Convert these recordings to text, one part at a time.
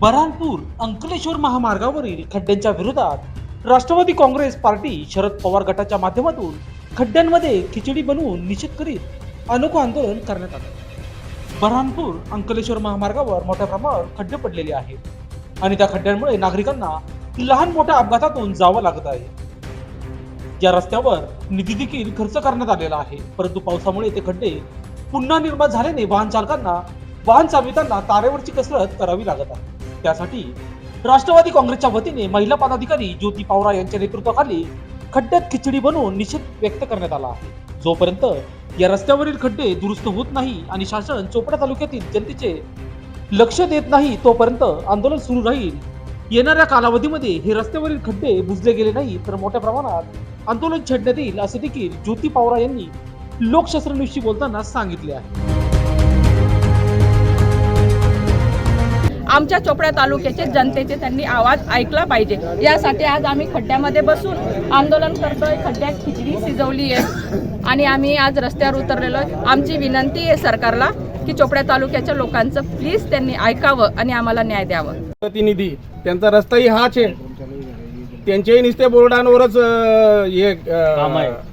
बऱ्हाणपूर अंकलेश्वर महामार्गावरील खड्ड्यांच्या विरोधात राष्ट्रवादी काँग्रेस पार्टी शरद पवार गटाच्या माध्यमातून खड्ड्यांमध्ये खिचडी बनवून निषेध करीत अनोखं आंदोलन करण्यात आलं. बऱ्हाणपूर अंकलेश्वर महामार्गावर मोठ्या प्रमाणावर खड्डे पडलेले आहेत आणि त्या खड्ड्यांमुळे नागरिकांना लहान मोठ्या अपघातातून जावं लागत आहे. या रस्त्यावर निधी देखील खर्च करण्यात आलेला आहे परंतु पावसामुळे ते खड्डे पुन्हा निर्माण झाल्याने वाहन चालकांना वाहन चालविताना तारेवरची कसरत करावी लागत आहे. त्यासाठी राष्ट्रवादी काँग्रेसच्या वतीने महिला पदाधिकारी ज्योती पावरा यांच्या नेतृत्वाखाली खड्ड्यात खिचडी बनवून निषेध व्यक्त करण्यात आला आहे. जोपर्यंत या रस्त्यावरील खड्डे दुरुस्त होत नाही आणि शासन चोपडा तालुक्यातील जनतेचे लक्ष देत नाही तोपर्यंत आंदोलन सुरू राहील. येणाऱ्या कालावधीमध्ये हे रस्त्यावरील खड्डे बुजले गेले नाही तर मोठ्या प्रमाणात आंदोलन छेडण्यात येईल असे देखील ज्योती पावरा यांनी लोकशास्त्र बोलताना सांगितले आहे. आमच्या चोपड्या तालुक्याचे जनतेचे त्यांनी आवाज ऐकला पाहिजे. यासाठी आज आम्ही खड्ड्यामध्ये बसून आंदोलन करतोय. खड्ड्यात खिचडी शिजवली आहे. आणि आम्ही आज रस्त्यावर उतरलेलो आहे. आमची विनंती आहे सरकारला की चोपड्या तालुक्याच्या लोकांचं प्लीज त्यांनी ऐकावं आणि आम्हाला न्याय द्यावं. प्रतिनिधी त्यांचा रस्ताही हाच आहे. त्यांच्याही नुसते बोर्डांवरच हे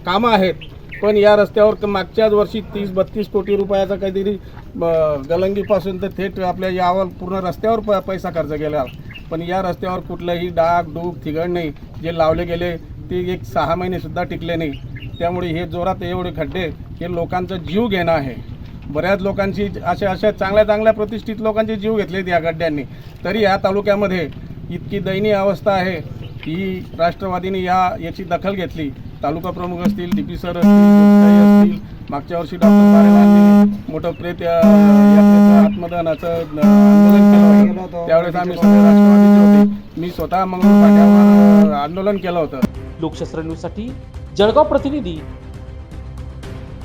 कामं आहेत. पण या रस्त्यावर मागच्याच वर्षी तीस बत्तीस कोटी रुपयाचा काहीतरी गलंगीपासून तर थेट आपल्या यावर पूर्ण रस्त्यावर प पैसा खर्च केला. पण या रस्त्यावर कुठलंही डाग डूब थिगड नाही. जे लावले गेले ते एक सहा महिनेसुद्धा टिकले नाही. त्यामुळे हे जोरात एवढे खड्डे हे लोकांचा जीव घेणं आहे. बऱ्याच लोकांची अशा अशा चांगल्या चांगल्या प्रतिष्ठित लोकांचे जीव घेतलेत या खड्ड्यांनी. तरी या तालुक्यामध्ये इतकी दयनीय अवस्था आहे ही राष्ट्रवादीने या याची दखल घेतली. तालुका प्रमुख असतील डी पी सर असतील मागच्या वर्षी डॉक्टर बारेलांनी मोठं प्रेत या आत्मदानाचं आंदोलन केलं होतं. त्यावेळेस आम्ही सगळे राष्ट्रवादीचे होते. मी स्वतः अं, आंदोलन केलं होतं. लोकशास्त्र न्यूजसाठी जळगाव प्रतिनिधी